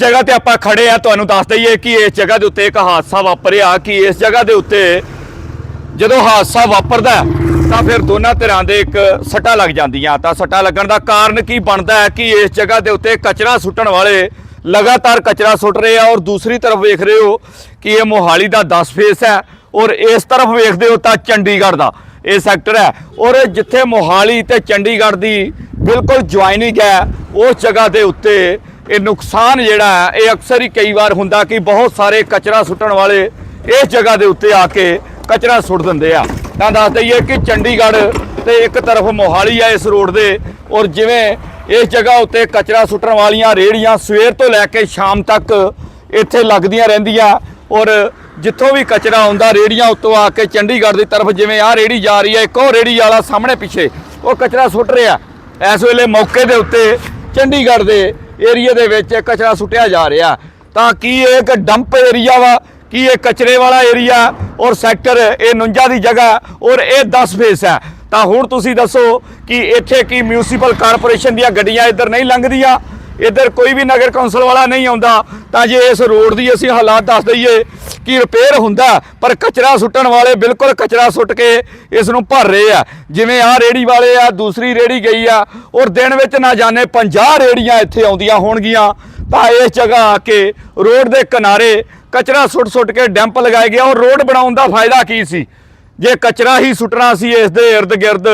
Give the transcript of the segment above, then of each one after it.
ਜਗ੍ਹਾ ਤੇ ਆਪਾਂ ਖੜੇ ਆ, ਤੁਹਾਨੂੰ ਦੱਸ ਦਈਏ ਕਿ ਇਸ ਜਗ੍ਹਾ ਦੇ ਉੱਤੇ ਇੱਕ ਹਾਦਸਾ ਵਾਪਰਿਆ। ਕਿ ਇਸ ਜਗ੍ਹਾ ਦੇ ਉੱਤੇ ਜਦੋਂ ਹਾਦਸਾ ਵਾਪਰਦਾ ਤਾਂ ਫਿਰ ਦੋਨਾਂ ਧਿਰਾਂ ਦੇ ਇੱਕ ਸੱਟਾਂ ਲੱਗ ਜਾਂਦੀਆਂ। ਤਾਂ ਸੱਟਾਂ ਲੱਗਣ ਦਾ ਕਾਰਨ ਕੀ ਬਣਦਾ ਹੈ ਕਿ ਇਸ ਜਗ੍ਹਾ ਦੇ ਉੱਤੇ ਕਚਰਾ ਸੁੱਟਣ ਵਾਲੇ ਲਗਾਤਾਰ ਕਚਰਾ ਸੁੱਟ ਰਹੇ ਆ, ਔਰ ਦੂਸਰੀ ਤਰਫ ਵੇਖ ਰਹੇ ਹੋ ਕਿ ਇਹ ਮੋਹਾਲੀ ਦਾ 10 ਫੇਸ ਹੈ, ਔਰ ਇਸ ਤਰਫ ਵੇਖਦੇ ਹੋ ਤਾਂ ਚੰਡੀਗੜ੍ਹ ਦਾ ਇਹ ਸੈਕਟਰ ਹੈ। ਔਰ ਜਿੱਥੇ ਮੋਹਾਲੀ ਤੇ ਚੰਡੀਗੜ੍ਹ ਦੀ ਬਿਲਕੁਲ ਜੁਆਇਨਿੰਗ ਹੈ, ਉਸ ਜਗ੍ਹਾ ਦੇ ਉੱਤੇ ਇਹ ਨੁਕਸਾਨ ਜਿਹੜਾ ਹੈ, ਇਹ ਅਕਸਰ ਹੀ ਕਈ ਵਾਰ ਹੁੰਦਾ ਕਿ ਬਹੁਤ ਸਾਰੇ ਕਚਰਾ ਸੁੱਟਣ ਵਾਲੇ ਇਸ ਜਗ੍ਹਾ ਦੇ ਉੱਤੇ ਆ ਕੇ ਕਚਰਾ ਸੁੱਟ ਦਿੰਦੇ ਆ। ਤਾਂ ਦੱਸ ਦਈਏ ਕਿ ਚੰਡੀਗੜ੍ਹ ਤੇ ਇੱਕ ਤਰਫ ਮੋਹਾਲੀ ਆ ਇਸ ਰੋਡ ਦੇ, ਔਰ ਜਿਵੇਂ ਇਸ ਜਗ੍ਹਾ ਉੱਤੇ ਕਚਰਾ ਸੁੱਟਣ ਵਾਲੀਆਂ ਰੇੜੀਆਂ ਸਵੇਰ ਤੋਂ ਲੈ ਕੇ ਸ਼ਾਮ ਤੱਕ ਇੱਥੇ ਲੱਗਦੀਆਂ ਰਹਿੰਦੀਆਂ, ਔਰ ਜਿੱਥੋਂ ਵੀ ਕਚਰਾ ਆਉਂਦਾ, ਰੇੜੀਆਂ ਉੱਤੋਂ ਆ ਕੇ ਚੰਡੀਗੜ੍ਹ ਦੀ ਤਰਫ ਜਿਵੇਂ ਆਹ ਰੇੜੀ ਜਾ ਰਹੀ ਹੈ, ਇੱਕ ਉਹ ਰੇੜੀ ਵਾਲਾ ਸਾਹਮਣੇ ਪਿੱਛੇ, ਉਹ ਕਚਰਾ ਸੁੱਟ ਰਿਹਾ। ਇਸ ਵੇਲੇ ਮੌਕੇ ਦੇ ਉੱਤੇ ਚੰਡੀਗੜ੍ਹ ਦੇ ਏਰੀਆ ਦੇ ਵਿੱਚ ਕਚਰਾ ਸੁੱਟਿਆ ਜਾ ਰਿਹਾ। ਤਾਂ ਕੀ ਇਹ ਇੱਕ ਡੰਪ ਏਰੀਆ ਵਾ? ਕੀ ਇਹ ਕਚਰੇ ਵਾਲਾ ਏਰੀਆ? ਔਰ ਸੈਕਟਰ ਇਹ 49 ਦੀ ਜਗ੍ਹਾ ਔਰ ਇਹ 10 ਫੇਸ ਹੈ। ਤਾਂ ਹੁਣ ਤੁਸੀਂ ਦੱਸੋ ਕਿ ਇੱਥੇ ਕੀ ਮਿਊਨਿਸਪਲ ਕਾਰਪੋਰੇਸ਼ਨ ਦੀਆਂ ਗੱਡੀਆਂ ਇੱਧਰ ਨਹੀਂ ਲੰਘਦੀਆਂ? ਇੱਧਰ ਕੋਈ ਵੀ ਨਗਰ ਕੌਂਸਲ ਵਾਲਾ ਨਹੀਂ ਆਉਂਦਾ, ਤਾਂ ਜੇ ਇਸ ਰੋਡ ਦੀ ਅਸੀਂ ਹਾਲਾਤ ਦੱਸ ਦਈਏ ਕਿ ਰਿਪੇਅਰ ਹੁੰਦਾ, ਪਰ ਕਚਰਾ ਸੁੱਟਣ ਵਾਲੇ ਬਿਲਕੁਲ ਕਚਰਾ ਸੁੱਟ ਕੇ ਇਸ ਨੂੰ ਭਰ ਰਹੇ ਆ। ਜਿਵੇਂ ਆਹ ਰੇੜੀ ਵਾਲੇ ਆ, ਦੂਸਰੀ ਰੇੜੀ ਗਈ ਆ, ਔਰ ਦਿਨ ਵਿੱਚ ਨਾ ਜਾਣੇ 50 ਰੇੜੀਆਂ ਇੱਥੇ ਆਉਂਦੀਆਂ ਹੋਣਗੀਆਂ। ਤਾਂ ਇਸ ਜਗ੍ਹਾ ਆ ਕੇ ਰੋਡ ਦੇ ਕਿਨਾਰੇ ਕਚਰਾ ਸੁੱਟ ਸੁੱਟ ਕੇ ਡੈਂਪ ਲਗਾਏ ਗਿਆ, ਔਰ ਰੋਡ ਬਣਾਉਣ ਦਾ ਫਾਇਦਾ ਕੀ ਸੀ? ਜੇ ਕਚਰਾ ਹੀ ਸੁੱਟਣਾ ਸੀ ਇਸ ਦੇ ਇਰਦ ਗਿਰਦ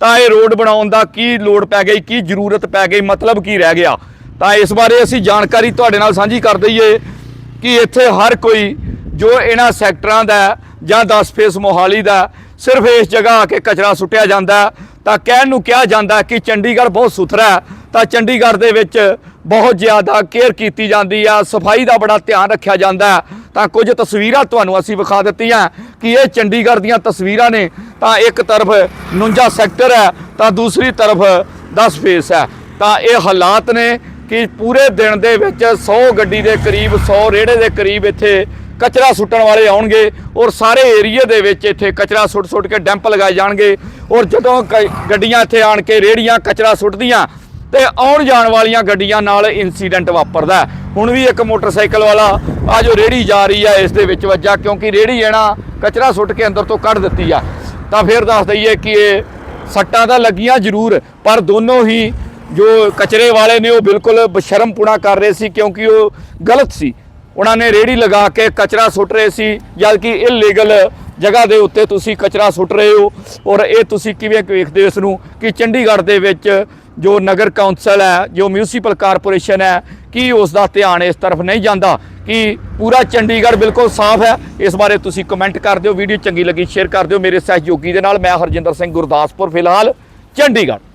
ਤਾਂ ਇਹ ਰੋਡ ਬਣਾਉਣ ਦਾ ਕੀ ਲੋੜ ਪੈ ਗਈ, ਕੀ ਜ਼ਰੂਰਤ ਪੈ ਗਈ, ਮਤਲਬ ਕੀ ਰਹਿ ਗਿਆ? ਤਾਂ ਇਸ ਬਾਰੇ ਅਸੀਂ ਜਾਣਕਾਰੀ ਤੁਹਾਡੇ ਨਾਲ ਸਾਂਝੀ ਕਰ ਦਈਏ ਕਿ ਇੱਥੇ ਹਰ ਕੋਈ ਜੋ ਇਹਨਾਂ ਸੈਕਟਰਾਂ ਦਾ ਜਾਂ 10 ਫੇਸ ਮੋਹਾਲੀ ਦਾ ਸਿਰਫ ਇਸ ਜਗ੍ਹਾ ਆ ਕੇ ਕਚਰਾ ਸੁੱਟਿਆ ਜਾਂਦਾ ਤਾਂ ਕਹਿਣ ਨੂੰ ਕਿਹਾ ਜਾਂਦਾ ਕਿ ਚੰਡੀਗੜ੍ਹ ਬਹੁਤ ਸੁਥਰਾ ਤਾਂ ਚੰਡੀਗੜ੍ਹ ਦੇ ਵਿੱਚ ਬਹੁਤ ਜ਼ਿਆਦਾ ਕੇਅਰ ਕੀਤੀ ਜਾਂਦੀ ਆ, ਸਫ਼ਾਈ ਦਾ ਬੜਾ ਧਿਆਨ ਰੱਖਿਆ ਜਾਂਦਾ ਤਾਂ ਕੁਝ ਤਸਵੀਰਾਂ ਤੁਹਾਨੂੰ ਅਸੀਂ ਵਿਖਾ ਦਿੱਤੀਆਂ ਕਿ ਇਹ ਚੰਡੀਗੜ੍ਹ ਦੀਆਂ ਤਸਵੀਰਾਂ ਨੇ। ਤਾਂ ਇੱਕ ਤਰਫ 49 ਸੈਕਟਰ ਹੈ, ਤਾਂ ਦੂਸਰੀ ਤਰਫ 10 ਫੇਸ ਹੈ। ਤਾਂ ਇਹ ਹਾਲਾਤ ਨੇ ਕਿ ਪੂਰੇ ਦਿਨ ਦੇ ਵਿੱਚ 100 ਗੱਡੀ ਦੇ ਕਰੀਬ 100 ਰੇੜੇ ਦੇ ਕਰੀਬ ਇੱਥੇ ਕਚਰਾ ਸੁੱਟਣ ਵਾਲੇ ਆਉਣਗੇ ਔਰ ਸਾਰੇ ਏਰੀਏ ਦੇ ਵਿੱਚ ਇੱਥੇ ਕਚਰਾ ਸੁੱਟ ਸੁੱਟ ਕੇ ਡੈਂਪ ਲਗਾਏ ਜਾਣਗੇ ਔਰ ਜਦੋਂ ਕ- ਗੱਡੀਆਂ ਇੱਥੇ ਆਣ ਕੇ ਰੇੜੀਆਂ, ਕਚਰਾ ਸੁੱਟਦੀਆਂ ਤੇ ਆਉਣ ਜਾਣ ਵਾਲੀਆਂ ਗੱਡੀਆਂ ਨਾਲ ਇਨਸੀਡੈਂਟ ਵਾਪਰਦਾ ਹੁਣ ਵੀ ਇੱਕ ਮੋਟਰਸਾਈਕਲ ਵਾਲਾ ਆ ਜੋ ਰੇੜੀ ਜਾ ਰਹੀ ਆ, ਇਸ ਦੇ ਵਿੱਚ ਵੱਜਾ ਕਿਉਂਕਿ ਰੇੜੀ ਇਹਨਾਂ ਕਚਰਾ ਸੁੱਟ ਕੇ ਅੰਦਰ ਤੋਂ ਕੱਢ ਦਿੱਤੀ ਆ। ਤਾਂ ਫਿਰ ਦੱਸ ਦਈਏ ਕਿ ਇਹ ਸੱਟਾਂ ਤਾਂ ਲੱਗੀਆਂ ਜ਼ਰੂਰ, ਪਰ ਦੋਨੋਂ ਹੀ ਜੋ ਕਚਰੇ ਵਾਲੇ ਨੇ ਉਹ ਬਿਲਕੁਲ ਬਸ਼ਰਮਪੁਣਾ ਕਰ ਰਹੇ ਸੀ ਕਿਉਂਕਿ ਉਹ ਗਲਤ ਸੀ। ਉਹਨਾਂ ਨੇ ਰੇੜੀ ਲਗਾ ਕੇ ਕਚਰਾ ਸੁੱਟ ਰਹੇ ਸੀ, ਜਦਕਿ ਇਲੀਗਲ ਜਗ੍ਹਾ ਦੇ ਉੱਤੇ ਤੁਸੀਂ ਕਚਰਾ ਸੁੱਟ ਰਹੇ ਹੋ। ਔਰ ਇਹ ਤੁਸੀਂ ਕਿਵੇਂ ਵੇਖਦੇ ਹੋ ਇਸ ਨੂੰ ਕਿ ਚੰਡੀਗੜ੍ਹ ਦੇ ਵਿੱਚ ਜੋ ਨਗਰ ਕੌਂਸਲ ਹੈ, ਜੋ ਮਿਊਨਿਸਪਲ ਕਾਰਪੋਰੇਸ਼ਨ ਹੈ, ਕੀ ਉਸ ਦਾ ਧਿਆਨ ਇਸ ਤਰਫ ਨਹੀਂ ਜਾਂਦਾ ਕਿ ਪੂਰਾ ਚੰਡੀਗੜ੍ਹ ਬਿਲਕੁਲ ਸਾਫ਼ ਹੈ? ਇਸ ਬਾਰੇ ਤੁਸੀਂ ਕਮੈਂਟ ਕਰ ਦਿਓ, ਵੀਡੀਓ ਚੰਗੀ ਲੱਗੀ ਸ਼ੇਅਰ ਕਰ ਦਿਓ। ਮੇਰੇ ਸਹਿਯੋਗੀ ਦੇ ਨਾਲ ਮੈਂ ਹਰਜਿੰਦਰ ਸਿੰਘ ਗੁਰਦਾਸਪੁਰ, ਫਿਲਹਾਲ ਚੰਡੀਗੜ੍ਹ।